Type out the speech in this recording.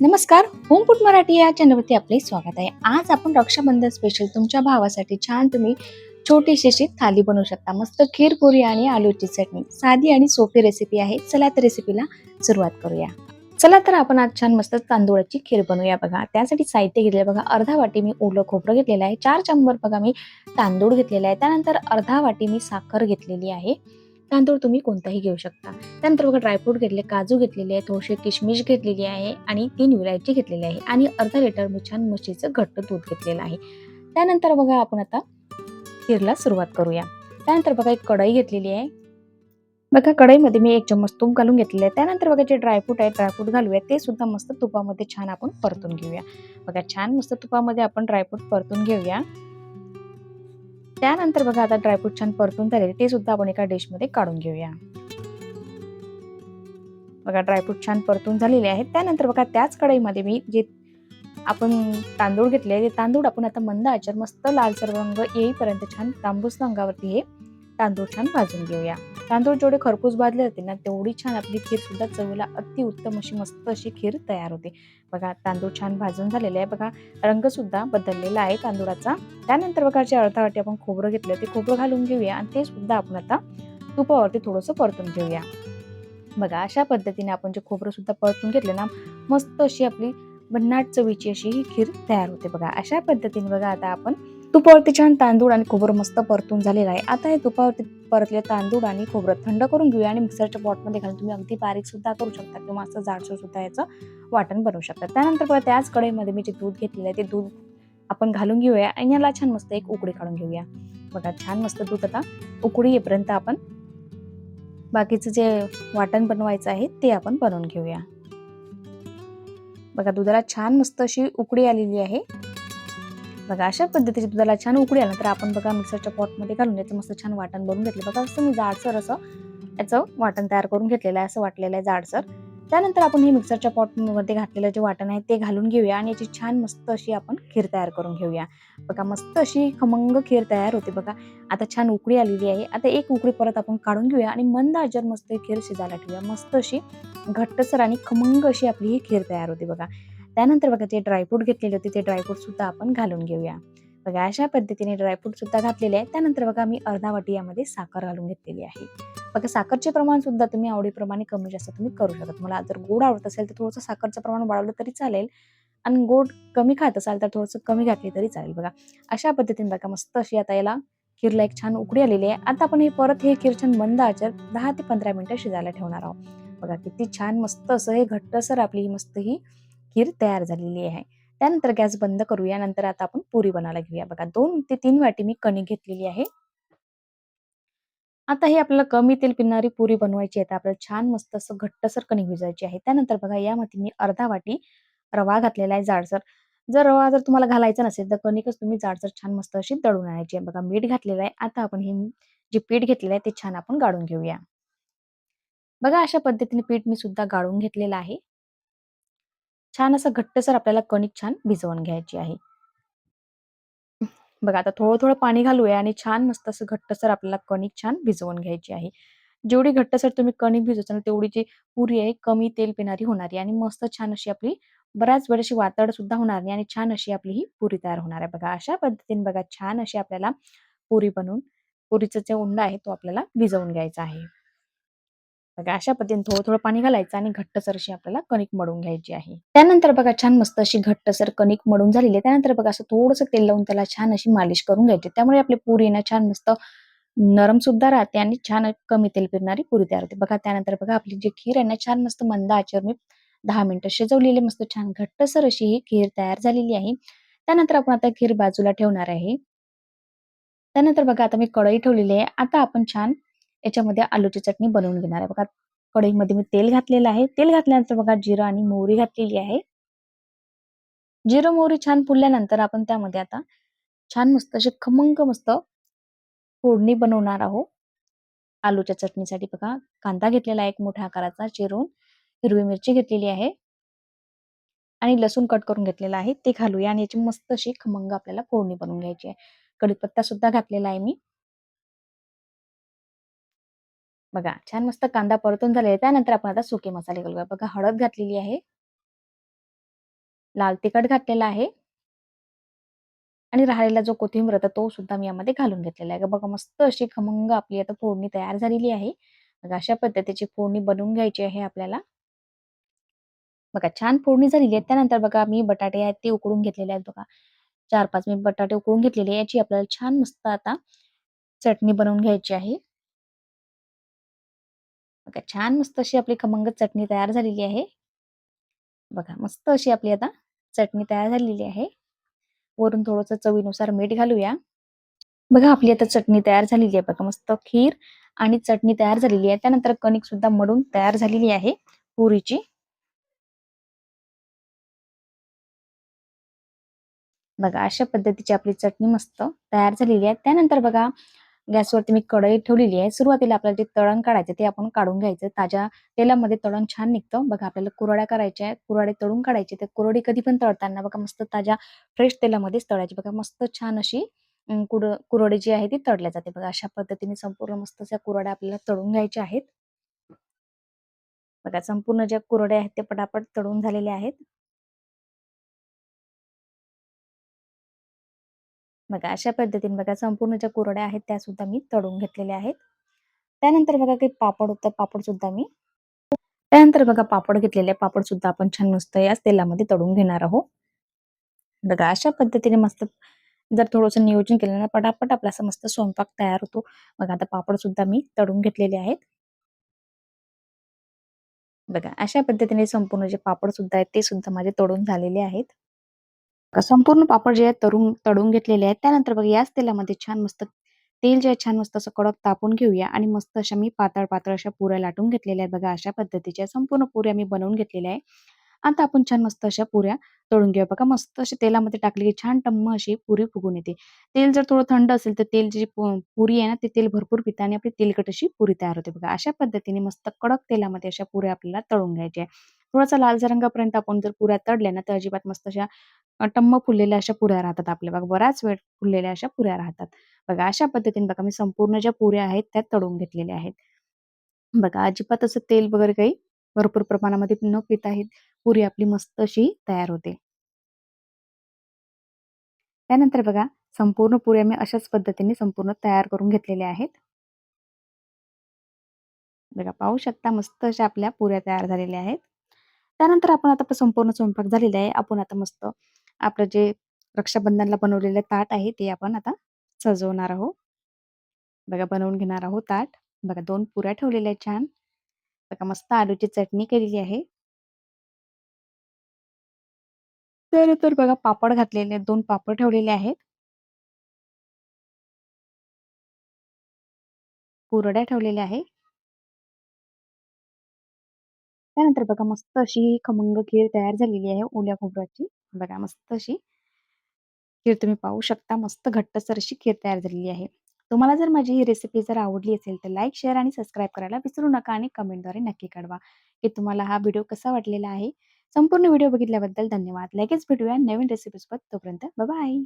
नमस्कार होमफूड मराठी या चॅनलवरती आपले स्वागत आहे. आज आपण रक्षाबंधन स्पेशल तुमच्या भावासाठी छान तुम्ही छोटीशीशी थाली बनवू शकता. मस्त खीर पुरी आणि आलूची चटणी. साधी आणि सोपी रेसिपी आहे. चला तर रेसिपीला सुरुवात करूया. चला तर आपण आज छान मस्त तांदूळाची खीर बनवूया बघा. त्यासाठी साहित्य घेतले बघा. अर्धा वाटी मी ओलं खोबरं घेतलेलं आहे. चार चंबर बघा मी तांदूळ घेतलेला आहे. त्यानंतर अर्धा वाटी मी साखर घेतलेली आहे. तांदूळ तुम्ही कोणताही घेऊ शकता. त्यानंतर बघा ड्रायफ्रूट घेतले काजू घेतलेले आहे थोडेसे किशमिश घेतलेली आहे आणि तीन विलायची घेतलेली आहे आणि अर्धा लिटर मी छान म्हशीचं घट्ट दूध घेतलेलं आहे. त्यानंतर बघा आपण आता खीरला सुरुवात करूया. त्यानंतर बघा एक कढई घेतलेली आहे. बघा कढईमध्ये मी एक चम्मच तूप घालून घेतलेलं आहे. त्यानंतर बघा जे ड्रायफ्रूट आहे ड्रायफ्रूट घालूया. ते सुद्धा मस्त तुपामध्ये छान आपण परतून घेऊया. बघा छान मस्त तुपामध्ये आपण ड्रायफ्रूट परतून घेऊया. त्यानंतर बघा आता ड्रायफ्रूट छान परतून झालेले ते सुद्धा आपण एका डिशमध्ये काढून घेऊया. बघा ड्रायफ्रूट छान परतून झालेले आहेत. त्यानंतर बघा त्याच कढईमध्ये मी जे आपण तांदूळ घेतले ते तांदूळ आपण आता मंद आचार मस्त लालसर रंग येईपर्यंत छान तांबूस रंगावरती हे तांदूळ छान भाजून घेऊया. तांदूळ जेवढे खरपूस भाजले जाते ना तेवढी छान आपली खीर सुद्धा चवीला अति उत्तम अशी मस्त अशी खीर तयार होते. बघा तांदूळ छान भाजून झालेले आहे. बघा रंग सुद्धा बदललेला आहे तांदूळाचा. त्यानंतर बघा जे अर्धावाटी आपण खोबरं घेतलं ते खोबरं घालून घेऊया आणि ते सुद्धा आपण आता तुपावरती थोडंसं परतून घेऊया. बघा अशा पद्धतीने आपण जे खोबरं सुद्धा परतून घेतले ना मस्त अशी आपली भन्नाट चवीची अशी ही खीर तयार होते. बघा अशा पद्धतीने बघा आता आपण तुपावरती छान तांदूळ आणि खोबरं मस्त परतून झालेलं आहे. आता हे तुपावरती परतले तांदूळ आणि खोबरं थंड करून घेऊया आणि मिक्सरच्या पॉटमध्ये घालून तुम्ही अगदी बारीक सुद्धा करू शकता किंवा असं जाडसर सुद्धा याचं वाटण बनवू शकता. त्यानंतर बघा त्याच कढईमध्ये मी जे दूध घेतलेलं आहे ते दूध आपण घालून घेऊया आणि याला छान मस्त एक उकडी काढून घेऊया. बघा छान मस्त दूध आता उकडी येईपर्यंत आपण बाकीचं जे वाटण बनवायचं आहे ते आपण बनवून घेऊया. बघा दुधाला छान मस्त अशी उकडी आलेली आहे. बघा अशा पद्धतीचे दुधाला छान उकडी तर आपण बघा मिक्सरच्या पॉटमध्ये घालून याचं मस्त छान वाटण बनवून घेतलं. बघा असं मी जाडसर असं याचं वाटण तयार करून घेतलेलं आहे असं वाटलेलं आहे जाडसर. त्यानंतर आपण हे मिक्सरच्या पॉटमध्ये घातलेलं जे वाटण आहे ते घालून घेऊया आणि याची छान मस्त अशी आपण खीर तयार करून घेऊया. बघा मस्त अशी खमंग खीर तयार होते बघा. आता छान उकळी आलेली आहे. आता एक उकळी परत आपण काढून घेऊया आणि मंद आचर मस्त खीर शिजायला ठेवूया. मस्त अशी घट्टसर आणि खमंग अशी आपली ही खीर तयार होते बघा. त्यानंतर बघा ते ड्रायफ्रूट घेतलेले होते ते ड्रायफ्रूट सुद्धा आपण घालून घेऊया. बघा अशा पद्धतीने ड्रायफ्रूट सुद्धा घातलेले आहे त्यानंतर बघा मी अर्धा वाटी यामध्ये साखर घालून घेतलेली आहे. बघा साखरचे प्रमाण सुद्धा तुम्ही आवडीप्रमाणे कमी जास्त तुम्ही करू शकता. तुम्हाला जर गोड आवडत असेल तर थोडंसं साखरचं प्रमाण वाढवलं तरी चालेल. आणि गोड कमी खात असाल तर थोडंसं कमी घातली तरी चालेल. बघा अशा पद्धतीने बघा मस्त अशी आता याला खीरला एक छान उकडी आलेली आहे. आता आपण हे परत हे खीर छान मंद आचर दहा ते पंधरा मिनिटं शिजायला ठेवणार आहोत. बघा किती छान मस्त असं हे घट्टसर आपली ही मस्त ही खीर तयार झालेली आहे. त्यानंतर गॅस बंद करूया. नंतर आता आपण पुरी बनायला घेऊया. बघा दोन ते तीन वाटी मी कणी घेतलेली आहे. आता हे आपल्याला कमी तेल पिणारी पुरी बनवायची आहे. तर आपल्याला छान मस्त असं घट्टसर कणी भिजवायची आहे. त्यानंतर बघा यामध्ये मी अर्धा वाटी रवा घातलेला आहे जाडसर. जर रवा जर तुम्हाला घालायचा नसेल तर कणिकच तुम्ही जाडसर छान मस्त अशी दळून आणायची आहे. बघा मीठ घातलेलं आहे. आता आपण हे जे पीठ घेतलेलं आहे ते छान आपण गाळून घेऊया. बघा अशा पद्धतीने पीठ मी सुद्धा गाळून घेतलेलं आहे. छान असं घट्टसर आपल्याला कणिक छान भिजवून घ्यायची आहे. बघा आता थोडं थोडं पाणी घालूया आणि छान मस्त असं घट्टसर आपल्याला कणिक छान भिजवून घ्यायची आहे. जेवढी घट्टसर तुम्ही कणिक भिजवता तेवढी जी पुरी आहे कमी तेल पिणारी होणार आहे आणि मस्त छान अशी आपली बऱ्याच वेळ अशी वातड सुद्धा होणार नाही आणि छान अशी आपली ही पुरी तयार होणार आहे. बघा अशा पद्धतीने बघा छान अशी आपल्याला पुरी बनवून पुरीचा जे उंडा आहे तो आपल्याला भिजवून घ्यायचा आहे. बघा अशा पद्धतीने थोडं थोडं पाणी घालायचं आणि घट्टसर अशी आपल्याला कणिक मळून घ्यायची आहे. त्यानंतर बघा छान मस्त अशी घट्टसर कणिक मळून झालेली आहे. त्यानंतर बघा असं थोडंसं तेल लावून त्याला छान अशी मालिश करून घ्यायची. त्यामुळे आपली पुरी ना छान मस्त नरम सुद्धा राहते आणि छान कमी तेल फिरणारी पुरी तयार होते. बघा त्यानंतर बघा आपली जी खीर आहे ना छान मस्त मंद आचर मी दहा मिनिटं शिजवलेली मस्त छान घट्टसर अशी ही खीर तयार झालेली आहे. त्यानंतर आपण आता खीर बाजूला ठेवणार आहे. त्यानंतर बघा आता मी कढई ठेवलेली आहे. आता आपण छान याच्यामध्ये आलूची चटणी बनवून घेणार आहे. बघा कढईमध्ये मी तेल घातलेलं आहे. तेल घातल्यानंतर बघा जिरं आणि मोहरी घातलेली आहे. जिरं मोहरी छान फुलल्यानंतर आपण त्यामध्ये आता छान मस्त अशी खमंग मस्त फोडणी बनवणार आहोत. आलूच्या चटणीसाठी बघा कांदा घेतलेला आहे एक मोठ्या आकाराचा चिरून हिरवी मिरची घेतलेली आहे. आणि लसूण कट करून घेतलेला आहे ते घालूया. आणि याची मस्त अशी खमंग आपल्याला फोडणी बनवून घ्यायची आहे. कढीपत्ता सुद्धा घातलेला आहे मी. बघा छान मस्त कांदा परतून झालेला आहे त्यानंतर आपण आता सुके मसाले घालूया बघा हळद घातलेली आहे लाल तिखट घातलेला आहे. आणि राहिलेला जो कोथिंबीर होता तो सुद्धा मी यामध्ये घालून घेतलेला आहे. बघा मस्त अशी खमंग आपली आता फोडणी तयार झालेली आहे. बघा अशा पद्धतीची फोडणी बनवून घ्यायची आहे आपल्याला. बघा छान फोडणी झालेली आहे. त्यानंतर बघा मी बटाटे आहेत ते उकडून घेतलेले आहेत बघा. 4-5 मी बटाटे उकडून घेतलेले याची आपल्याला छान मस्त आता चटणी बनवून घ्यायची आहे. बघा छान मस्त अशी आपली खमंग चटणी तयार झालेली आहे. बघा मस्त अशी आपली आता चटणी तयार झालेली आहे. वरून थोडंसं चवीनुसार मीठ घालूया. बघा आपली आता चटणी तयार झालेली आहे बघा मस्त खीर आणि चटणी तयार झालेली आहे. त्यानंतर कणिक सुद्धा मडून तयार झालेली आहे पुरीची. बघा अशा पद्धतीची आपली चटणी मस्त तयार झालेली आहे. त्यानंतर बघा गॅसवरती मी कढई ठेवलेली आहे. सुरुवातीला आपल्याला जे तळण काढायचं ते आपण काढून घ्यायचं. ताज्या तेलामध्ये तळण छान निघतं. बघा आपल्याला कुरड्या करायच्या आहेत. कुरडे तळून काढायचे. ते कुरडी कधी पण तळताना बघा मस्त ताज्या फ्रेश तेलामध्येच तळायची. बघा मस्त छान अशी कुड कुरडे जी आहे ती तळल्या जाते. बघा अशा पद्धतीने संपूर्ण मस्त अशा कुरड्या आपल्याला तळून घ्यायच्या आहेत. बघा संपूर्ण ज्या कुरड्या आहेत ते पटापट तळून झालेल्या आहेत. बघा अशा पद्धतीने बघा संपूर्ण ज्या कुरड्या आहेत त्या सुद्धा मी तळून घेतलेल्या आहेत. त्यानंतर बघा काही पापड होतं पापड सुद्धा मी त्यानंतर बघा पापड घेतलेले पापड सुद्धा आपण छान नुसतं याच तेलामध्ये तळून घेणार आहोत. बघा अशा पद्धतीने मस्त जर थोडंसं नियोजन केलं ना पटापट आपला असा मस्त स्वयंपाक तयार होतो. बघा आता पापड सुद्धा मी तळून घेतलेले आहेत. बघा अशा पद्धतीने संपूर्ण जे पापड सुद्धा आहेत ते सुद्धा माझे तळून झालेले आहेत. संपूर्ण पापड जे आहेत तळून तळून घेतलेले आहेत. त्यानंतर बघा याच तेलामध्ये छान मस्त तेल जे आहे छान मस्त असं कडक तापून घेऊया आणि मस्त अशा मी पातळ पातळ अशा पुऱ्या लाटून घेतलेल्या आहेत. बघा अशा पद्धतीच्या संपूर्ण पुऱ्या मी बनवून घेतलेल्या आहे. आता आपण छान मस्त अशा पुऱ्या तळून घेऊया. बघा मस्त अशी तेलामध्ये टाकली की छान टम्म अशी पुरी फुगून येते. तेल जर थोडं थंड असेल तर तेल जी पुरी आहे ना ते तेल भरपूर पितं आणि आपली तेलकट अशी पुरी तयार होते बघा. अशा पद्धतीने मस्त कडक तेलामध्ये अशा पुऱ्या आपल्याला तळून घ्यायच्या आहे. थोडासा लालसर रंगापर्यंत आपण जर पुऱ्या तडल्या ना तर अजिबात मस्त अशा टम्म फुललेल्या अशा पुऱ्या राहतात आपल्या बघा. बराच वेळ फुललेल्या अशा पुऱ्या राहतात. बघा अशा पद्धतीने बघा मी संपूर्ण ज्या पुऱ्या आहेत त्या तळून घेतलेल्या आहेत. बघा अजिबात असं तेल वगैरे काही भरपूर प्रमाणामध्ये न पित आहेत पुरी आपली मस्त अशी तयार होते. त्यानंतर बघा संपूर्ण पुऱ्या मी अशाच पद्धतीने संपूर्ण तयार करून घेतलेल्या आहेत. बघा पाहू शकता मस्त अशा आपल्या पुऱ्या तयार झालेल्या आहेत. त्यानंतर आपण आता संपूर्ण स्वयंपाक झालेला आहे. आपण आता मस्त आपलं जे रक्षाबंधनला बनवलेलं ताट आहे ते आपण आता सजवणार आहोत. बघा बनवून घेणार आहोत ताट. बघा दोन पुऱ्या ठेवलेल्या आहेत छान. बघा मस्त आलूची चटणी केलेली आहे. त्यानंतर बघा पापड घातलेले दोन पापड ठेवलेले आहेत. कुरड्या ठेवलेल्या आहे. त्यानंतर बघा मस्त अशी खमंग खीर तयार झालेली आहे ओल्या खोबऱ्याची. बघा मस्त अशी खीर तुम्ही पाहू शकता. मस्त घट्टसर अशी खीर तयार झालेली आहे. तुम्हाला जर माझी ही रेसिपी जर आवडली असेल तर लाईक, शेअर आणि सबस्क्राईब करायला विसरू नका आणि कमेंटद्वारे नक्की कळवा, की तुम्हाला हा व्हिडिओ कसा वाटलेला आहे. संपूर्ण व्हिडिओ बघितल्याबद्दल धन्यवाद. लगेच भेटूया नवीन रेसिपीसोबत. तोपर्यंत बाय बाय.